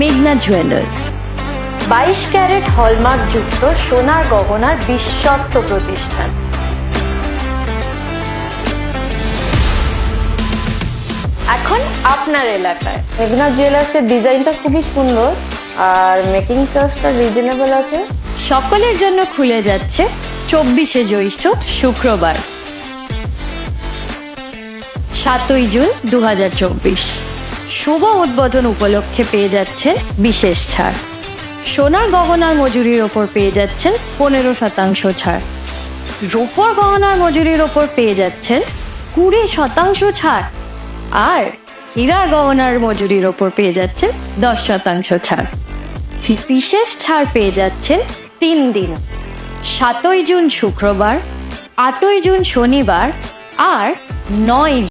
মেঘনা জুয়েলার্স বাইশ carat hallmark যুক্ত সোনার গহনার বিশ্বস্ত প্রতিষ্ঠান। এখন আপনার এলাকায়। মেঘনা জুয়েলার্সের ডিজাইনটা খুবই সুন্দর আর মেকিং চার্জটা রিজনেবল আছে। সকলের জন্য খুলে যাচ্ছে চব্বিশে জ্যৈষ্ঠ শুক্রবার সাতই জুন দু হাজার চব্বিশ। শুভ উদ্বোধন উপলক্ষে পেয়ে যাচ্ছেন বিশেষ ছাড়। সোনার গহনার মজুরির ওপর পেয়ে যাচ্ছেন পনেরো শতাংশ ছাড়। রূপোর গহনার মজুরির ওপর পেয়ে যাচ্ছেন কুড়ি শতাংশ ছাড়। আর হীরার গহনার মজুরির ওপর পেয়ে যাচ্ছেন দশ শতাংশ ছাড়। বিশেষ ছাড় পেয়ে যাচ্ছেন তিন দিন। সাতই জুন শুক্রবার, আটই জুন শনিবার, আর নয়